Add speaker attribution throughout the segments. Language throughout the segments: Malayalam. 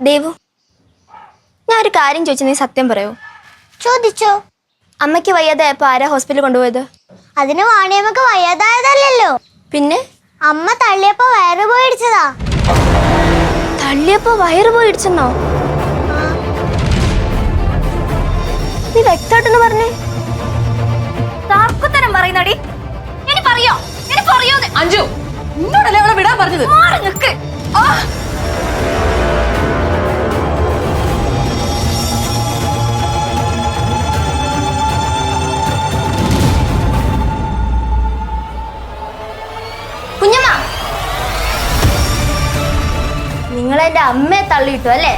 Speaker 1: ദേവു ഞാൻ ഒരു കാര്യം ചോദിച്ചു നീ സത്യം പറയൂ.
Speaker 2: ചോദിച്ചോ.
Speaker 1: അമ്മയ്ക്ക് വയ്യാതായപ്പോ ആരാ ഹോസ്പിറ്റലിൽ കൊണ്ടുപോയത്?
Speaker 2: അതിന് വാണിയമ്മക്ക് വയ്യാതായതല്ലല്ലോ.
Speaker 1: പിന്നെ?
Speaker 2: അമ്മ തള്ളിയപ്പോ വയറ് പോയിടിച്ചതാ.
Speaker 1: തള്ളിയപ്പോ വയറ് പോയി ഇടിച്ചെന്നോ നീ വ്യക്തമായിട്ടൊന്ന് പറഞ്ഞേ.
Speaker 3: താർക്കുത്തരം പറയുന്നടി. ഇനി പറയോ? ഇനി പറയോന്ന്.
Speaker 4: അഞ്ജു നിന്നോടല്ലേ അവളെ വിടാൻ പറഞ്ഞത്?
Speaker 3: മാറി നിക്ക്.
Speaker 4: ആ!
Speaker 1: നിങ്ങൾ എന്റെ അമ്മയെ തള്ളിയിട്ടു അല്ലേ?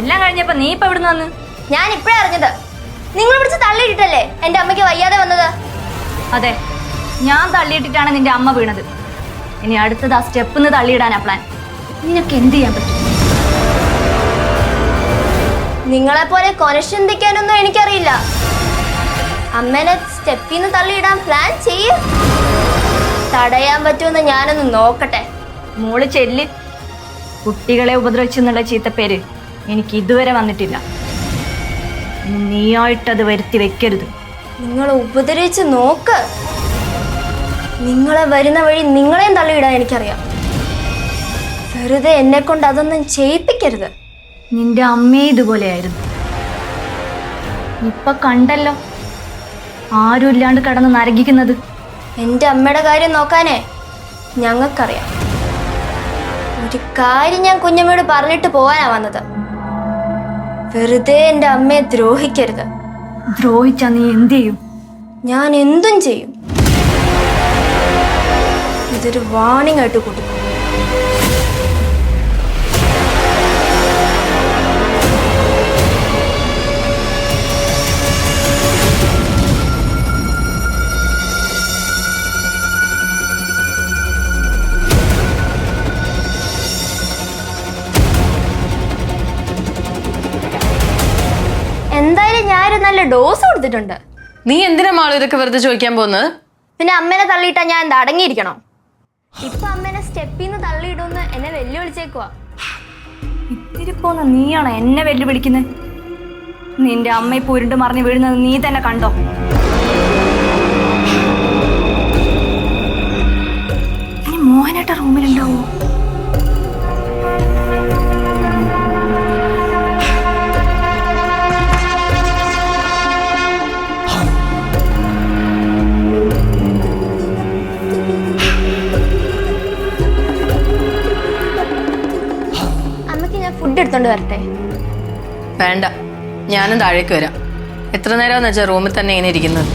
Speaker 3: എല്ലാം കഴിഞ്ഞപ്പോ നീ ഇപ്പൊ ഇവിടുന്ന് വന്ന്?
Speaker 1: ഞാൻ ഇപ്പഴേ അറിഞ്ഞത്. നിങ്ങൾ പിടിച്ച് തള്ളിയിട്ടല്ലേ എന്റെ അമ്മയ്ക്ക് വയ്യാതെ വന്നത്?
Speaker 3: അതെ ഞാൻ തള്ളിയിട്ടിട്ടാണ് നിന്റെ അമ്മ വീണത്. ഇനി അടുത്തത് ആ സ്റ്റെപ്പിന്ന് തള്ളിയിടാനാ പ്ലാൻ നിനക്ക് എന്ത് ചെയ്യാൻ പറ്റും?
Speaker 1: നിങ്ങളെ പോലെ കൊനശന്തിക്കാനൊന്നും എനിക്കറിയില്ല. അമ്മേനെ സ്റ്റെപ്പിന്ന് തള്ളിയിടാൻ പ്ലാൻ ചെയ്യും. തടയാൻ പറ്റുമെന്ന് ഞാനൊന്ന് നോക്കട്ടെ.
Speaker 3: മോൾ ചെല്ല്. കുട്ടികളെ ഉപദ്രവിച്ചെന്നുള്ള ചീത്തപ്പേര് എനിക്ക് ഇതുവരെ വന്നിട്ടില്ല. നീയായിട്ട് നീയായിട്ടത് വരുത്തി വെക്കരുത്.
Speaker 1: നിങ്ങൾ ഉപദ്രവിച്ച് നോക്ക്. നിങ്ങളെ വരുന്ന വഴി നിങ്ങളെയും തള്ളിയിടാൻ എനിക്കറിയാം. വെറുതെ എന്നെ കൊണ്ട് അതൊന്നും ചെയ്യിപ്പിക്കരുത്.
Speaker 3: നിന്റെ അമ്മയെ ഇതുപോലെയായിരുന്നു. ഇപ്പൊ കണ്ടല്ലോ. ആരും ഇല്ലാണ്ട് കടന്ന് നരകിക്കുന്നത്.
Speaker 1: എന്റെ അമ്മയുടെ കാര്യം നോക്കാനേ ഞങ്ങൾക്കറിയാം. ഒരു കാര്യം ഞാൻ കുഞ്ഞമ്മയോട് പറഞ്ഞിട്ട് പോവാനാ വന്നത്. വെറുതെ എന്റെ അമ്മയെ ദ്രോഹിക്കരുത്.
Speaker 3: ദ്രോഹിച്ച നീ എന്ത് ചെയ്യും?
Speaker 1: ഞാൻ എന്തും ചെയ്യും. ഇതൊരു വാണിംഗ് ആയിട്ട് കൊടുക്കും എന്തായാലും നല്ല ഡോസ് കൊടുത്തിട്ടുണ്ട്.
Speaker 4: നീ എന്തിനാ മാളു ഇതൊക്കെ വെറുതെ ചോദിക്കാൻ പോകുന്നത്
Speaker 1: പിന്നെ അമ്മേനെ തള്ളിയിട്ടാ ഞാൻ എന്താ അടങ്ങിയിരിക്കണോ? ഇപ്പൊ അമ്മേനെ സ്റ്റെപ്പിന്ന് തള്ളിയിടുമെന്ന് എന്നെ വെല്ലുവിളിച്ചേക്കുവാ.
Speaker 3: ഇത്തിരി പോന്ന നീയാണോ എന്നെ വെല്ലുവിളിക്കുന്നത് നിന്റെ അമ്മ ഇപ്പൊ ഉരുണ്ട് മറിഞ്ഞു വീഴുന്നത് നീ തന്നെ കണ്ടോ?
Speaker 1: എടുത്തോണ്ട് വരട്ടെ?
Speaker 4: വേണ്ട. ഞാനും താഴേക്ക് വരാം. എത്ര നേരം എന്ന് വെച്ചാൽ റൂമിൽ തന്നെ ഇങ്ങനെ ഇരിക്കുന്നത്?